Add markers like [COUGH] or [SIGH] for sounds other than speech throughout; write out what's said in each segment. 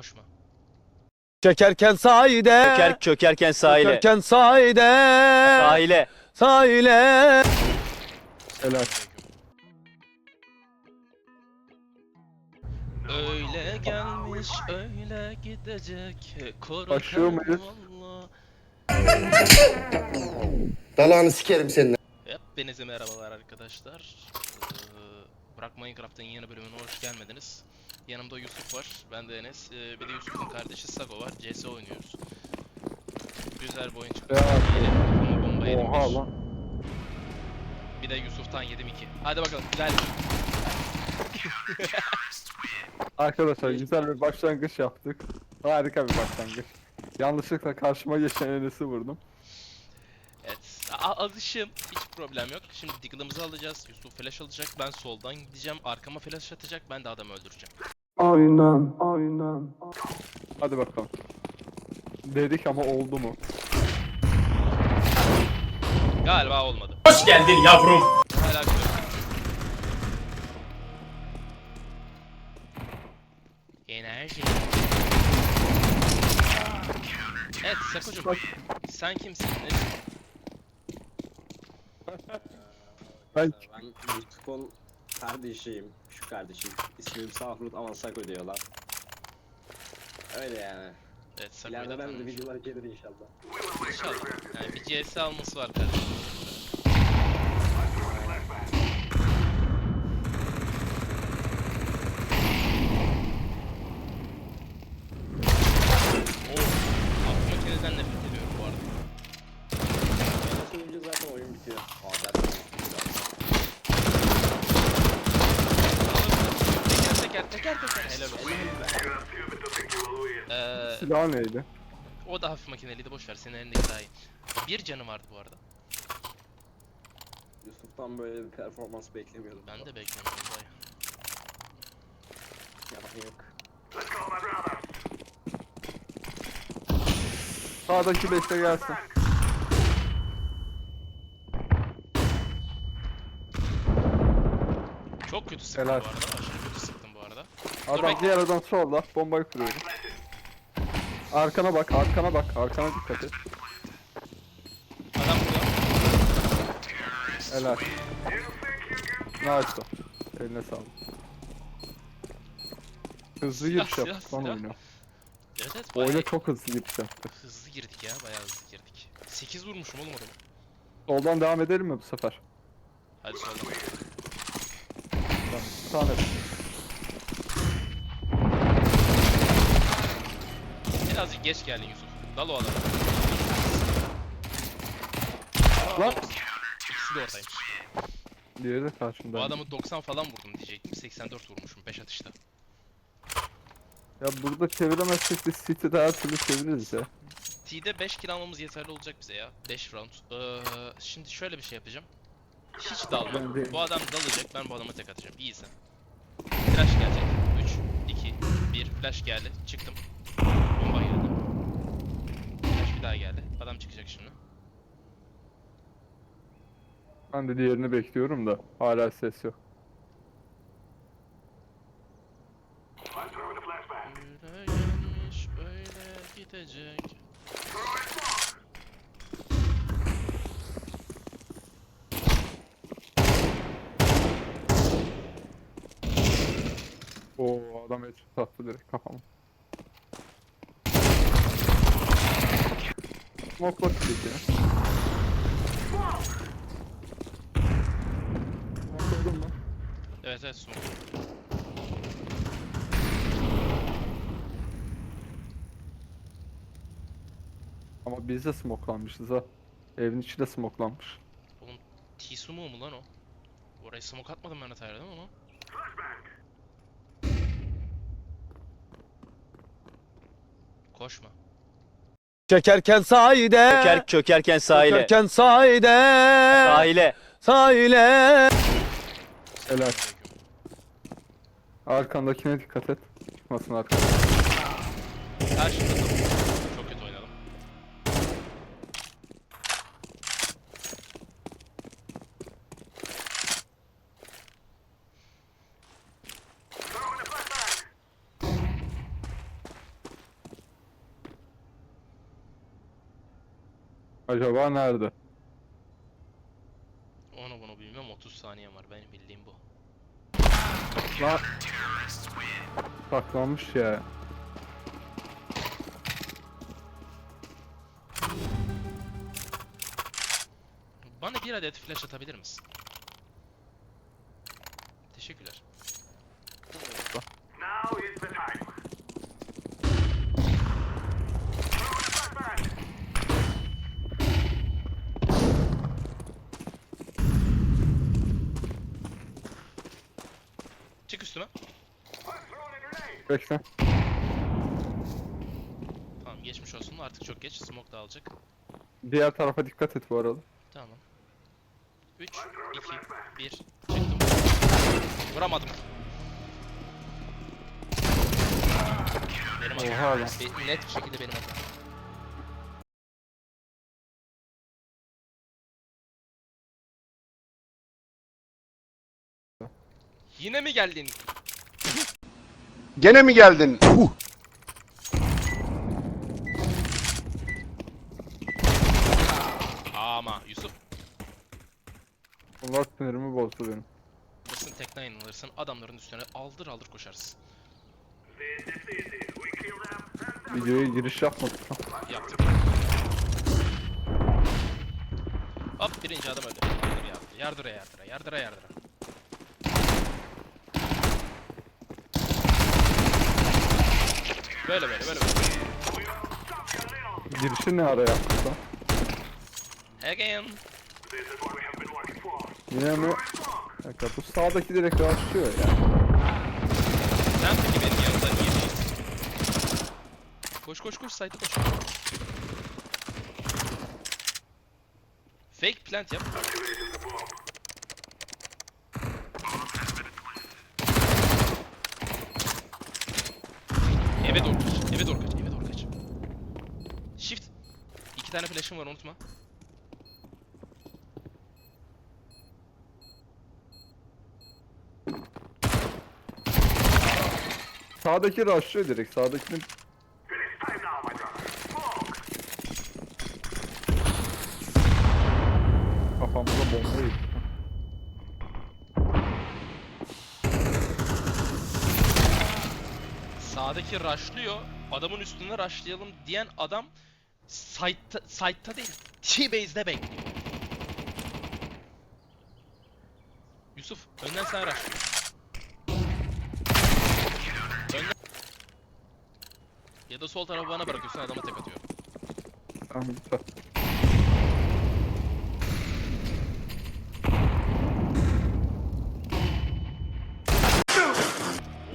Koşma. Çekerken sahide. Çöker, çökerken sahile. Çekerken sahide. Sahile. Sahile. Helal. Öyle gelmiş, öyle gidecek. Başlıyor muyuz? Vallahi. Dalağını sikerim senin. Hepinize merhabalar arkadaşlar. Ee, Bırak Minecraft'ın yeni bölümüne hoş gelmediniz. Yanımda Yusuf var, ben de Enes. Ee, bir de Yusuf'un kardeşi Sago var. CS oynuyoruz. Güzel bir oyun çıktı. Ya. Yeni bomba yedim Oha bir. lan. Bir de Yusuf'tan yedim iki. Hadi bakalım güzel. Arkadaşlar güzel bir başlangıç yaptık. Harika bir başlangıç. Yanlışlıkla karşıma geçen Enes'i vurdum. A- alışım. Hiç problem yok. Şimdi Diggle'ımızı alacağız. Yusuf flash alacak. Ben soldan gideceğim. Arkama flash atacak. Ben de adamı öldüreceğim. Aynen, aynen. Hadi bakalım. Dedik ama oldu mu? Galiba olmadı. Hoş geldin yavrum. Hala bir Enerji. Evet Sakocuğum. Sen kimsin? Nesin? Ben Ben Yusuf'un kardeşiyim, şu kardeşim. İsmim Safrut ama Sako diyorlar. Öyle yani. Evet İleride ben de tanımış. videolar gelir inşallah. İnşallah. Yani bir CS alması var kardeşim. Oh, Aklı makineden nefret ediyorum bu arada. Ben önce zaten oyun bitiyor. Aa zaten Teker teker teker teker. Helal olsun. Ee, silah neydi? o da hafif makineliydi boş ver senin elindeki daha iyi. Bir canı vardı bu arada. Yusuf'tan böyle bir performans beklemiyordum. Ben de beklemiyordum dayı. Yalan yok. Sağdaki beşte gelsin. Çok kötü sıktım Helal. bu arada. Aşırı kötü sıktım bu arada. Adam bekle. diğer adam solda. Bombayı kuruyorum. Arkana bak, arkana bak. Arkana dikkat et. Adam burada. Helal. Nice. Eline sağlık. Hızlı Silah, giriş yaptık silah, lan silah. oyuna. Evet evet bayağı Oyuna çok hızlı giriş yaptık. hızlı girdik ya bayağı hızlı girdik. 8 vurmuşum oğlum adamı. Soldan devam edelim mi bu sefer? Hadi soldan. Tamam. Bir tane. Birazcık geç geldin Yusuf. Dal o adamı. Lan. İkisi de oradaymış. Diğeri de karşımda. Bu adamı 90 falan vurdum diyecektim. 84 vurmuşum 5 atışta. Ya burada çeviremezsek de City'de her türlü çeviririz ya. T'de 5 kill almamız yeterli olacak bize ya. 5 round. Ee, şimdi şöyle bir şey yapacağım. Hiç dalma. Ben de- Bu adam dalacak ben bu adama tek atacağım. İyi sen. Flash gelecek. 3, 2, 1. Flash geldi. Çıktım. Bomba geldi. Flash bir daha geldi. Adam çıkacak şimdi. Ben de diğerini bekliyorum da hala ses yok. Öyle gelmiş, öyle gidecek. Oo adam headshot attı direkt kafama. Smoke dedik ya. Smoke mu? Evet evet smoke. Ama biz de smokelanmışız ha. Evin içi de smokelanmış. T-Sumo mu lan o? Oraya smoke atmadım ben hatayla değil mi ama? Koşma. Çekerken sahide. Çöker, çökerken sahile. Çekerken sahide. Sahile. Sahile. Helal. Arkandakine dikkat et. Çıkmasın arkanda. Her şey takım. Çok kötü oynadım. Acaba nerede? Onu bunu bilmem 30 saniyem var benim bildiğim bu. Lan saklanmış ya. Bana bir adet flash atabilir misin? Teşekkürler. Çık üstüme. Bekle. Tamam geçmiş olsun artık çok geç. Smoke da alacak. Diğer tarafa dikkat et bu arada. Tamam. 3, 2, 1, çıktım. Vuramadım. Benim hatam. Oha lan. Be- Net bir şekilde benim hatam. Yine mi geldin? Gene mi geldin? Ama Yusuf Bunlar sinirimi bozdu benim. alırsın tekne alırsın adamların üstüne aldır aldır koşarsın. Videoya giriş yapmadık. Yaptık. Hop birinci adam öldü. Yardır yardır. Yardıra yardıra yardıra yardıra. Böyle böyle böyle böyle. Girişi ne ara yaptık lan? Again. Yine mi? Dakika bu sağdaki direkt başlıyor ya. Sen peki benim yanımda niye değilsin? Koş koş koş site'e koş. Fake plant yap. Eve doğru kaç. Eve doğru kaç. Eve doğru kaç. Shift. İki tane flash'ım var unutma. Sağdaki rushlıyor direkt. Sağdakini Sağdaki rushlıyor. Adamın üstüne rushlayalım diyen adam site'ta, site'ta değil. T-base'de bekliyor. Yusuf önden sen rushlıyor. Önden... Ya da sol tarafı bana bırakıyorsun adama tek atıyor. Tamam.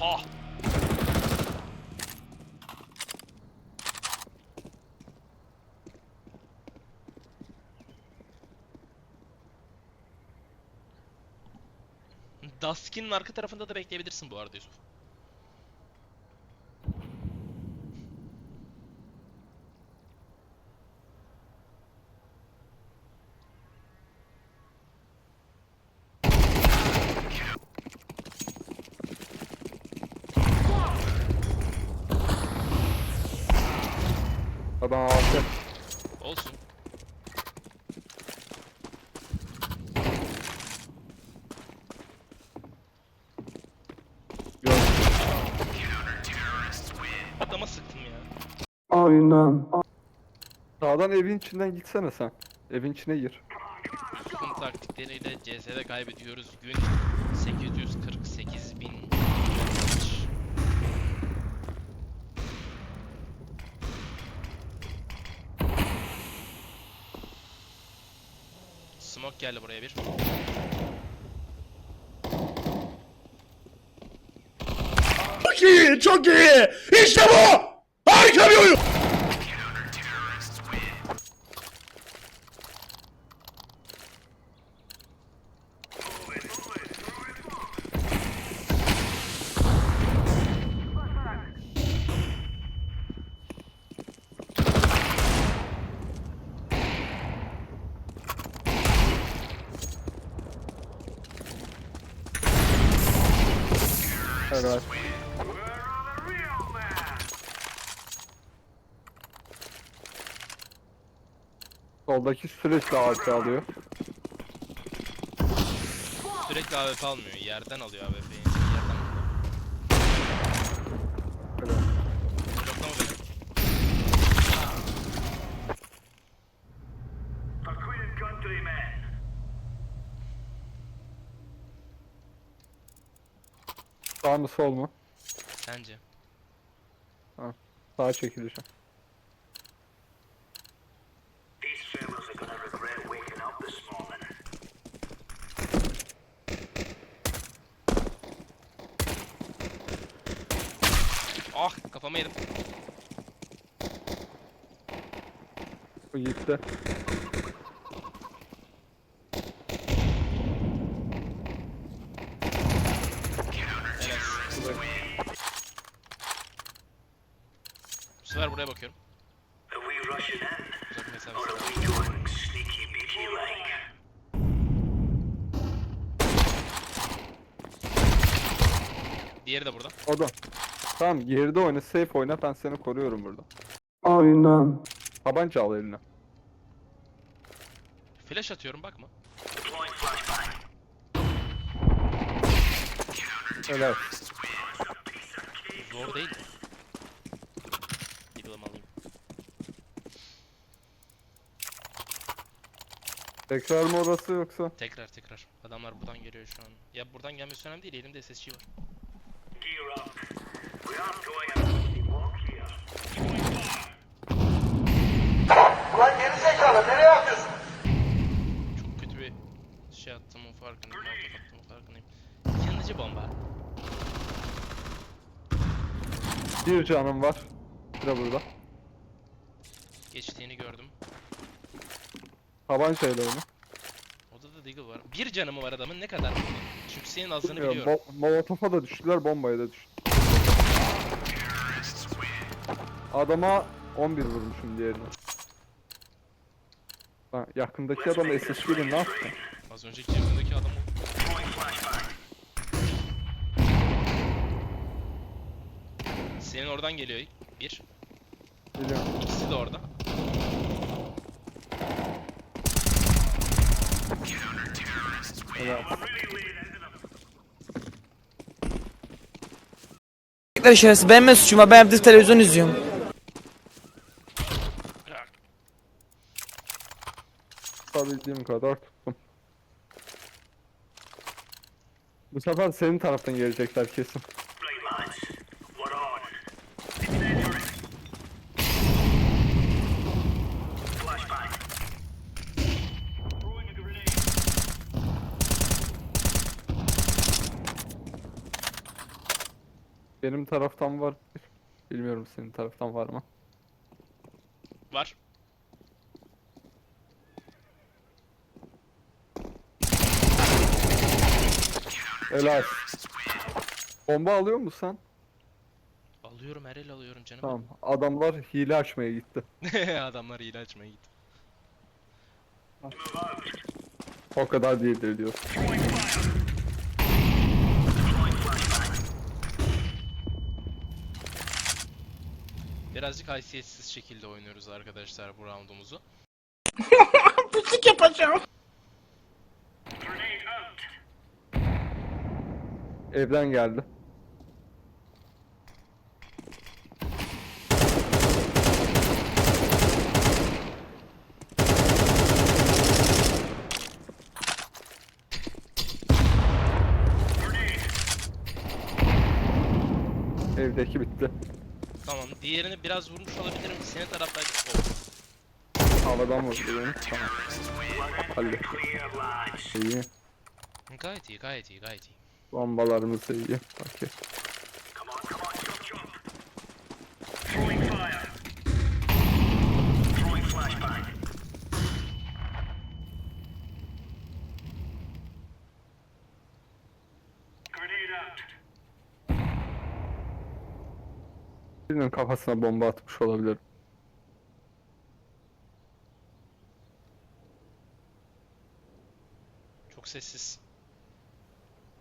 Ha! Dusk'in arka tarafında da bekleyebilirsin bu arada Yusuf. Adam ağaçta. Olsun. Yok. Adama sıktım ya. Sağdan evin içinden gitsene sen. Evin içine gir. Yusuf'un taktikleriyle CS'de kaybediyoruz. Gün 848 bin. Smoke geldi buraya bir. Çok iyi, çok iyi. İşte bu. Harika bir oyun. Evet. Soldaki sürekli AP alıyor. Sürekli AWP almıyor. Yerden alıyor AWP'yi. Yerden alıyor. Öyle. Bloklama beni. Sağ mı sol mu? Sence? Sağa çekileceğim. Ah kafama yedim. Bu gitti. O da. Tamam geride oyna, safe oyna ben seni koruyorum burada. Aynen. Tabanca al eline. Flash atıyorum bakma. Helal. Zor değil. Yıkılım alayım. Tekrar mı orası yoksa? Tekrar tekrar. Adamlar buradan geliyor şu an. Ya buradan gelmesi önemli değil. Elimde SSG var. Çok kötü bir şey attığımın farkındayım. Molotov attığımın farkındayım. Yanıcı bomba. Bir canım var. Bir de burada. Geçtiğini gördüm. Tabancayla oyna. Odada Deagle var. Bir canımı var adamın ne kadar? Senin azını Bilmiyorum, biliyorum. Mo Molotof'a da düştüler, bombaya da düştü. Adama 11 vurmuşum diğerine. Ha, yakındaki adam SSG'li ne yaptı? Az önceki cebimdeki adam o. Senin oradan geliyor bir. Biliyorum. İkisi de orada. Helal. Erkekler şerefsiz benim ne suçum ben evde televizyon izliyorum. Tutabildiğim kadar tuttum. Bu sefer senin taraftan gelecekler kesin. Benim taraftan var. [LAUGHS] Bilmiyorum senin taraftan var mı? Var. Helal. Bomba alıyor musun sen? Alıyorum her el alıyorum canım. Tamam. Adamlar hile açmaya gitti. [LAUGHS] Adamlar hile açmaya gitti. O kadar değildir diyor. Birazcık haysiyetsiz şekilde oynuyoruz arkadaşlar bu roundumuzu. [LAUGHS] Evden geldi. Evdeki bitti. Tamam diğerini biraz vurmuş olabilirim. Senin tarafta... Oh. Havadan vurdu beni. Tamam. Hallettim. İyi. Gayet iyi gayet iyi gayet iyi. Bombalarımız da iyi. Okey. Birinin kafasına bomba atmış olabilir. Çok sessiz.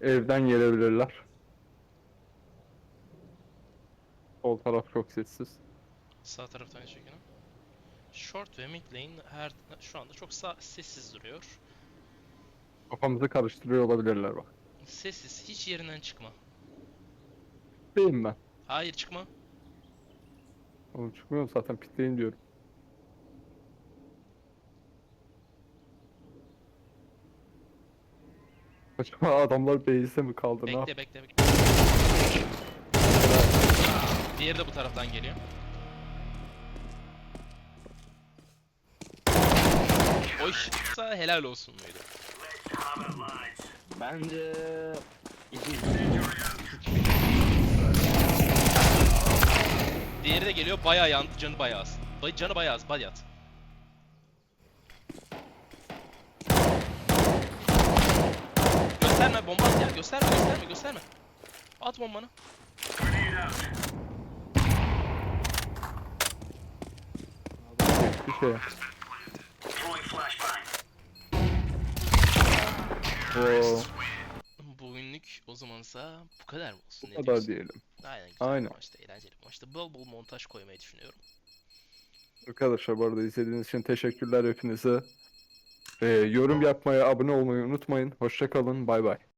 Evden gelebilirler. Sol taraf çok sessiz. Sağ taraftan şekilde. Short ve mid lane her şu anda çok sa- sessiz duruyor. Kafamızı karıştırıyor olabilirler bak. Sessiz, hiç yerinden çıkma. Değilim ben. Hayır çıkma. Oğlum çıkmıyorum zaten pitleyin diyorum. Acaba adamlar base'de mi kaldı? Ne yap- Bekle bekle bekle. Diğeri de bu taraftan geliyor. O iş tutsa helal olsun muydu? Bence... Diğeri de geliyor bayağı yan, canı bayağı az. Bay- Canı bayağı az, bayat. Gösterme bomba at ya, gösterme gösterme gösterme. At bombanı. Bir şey. Oo, Bugünlük o zamansa bu kadar olsun? bu Ne kadar diyorsun? diyelim. Aynen güzel Aynen. bir maçtı, eğlenceli bir maçtı. Bol bol montaj koymayı düşünüyorum. Arkadaşlar bu arada izlediğiniz için teşekkürler hepinize. Ee, yorum yapmayı, abone olmayı unutmayın. Hoşça kalın. Bay bay.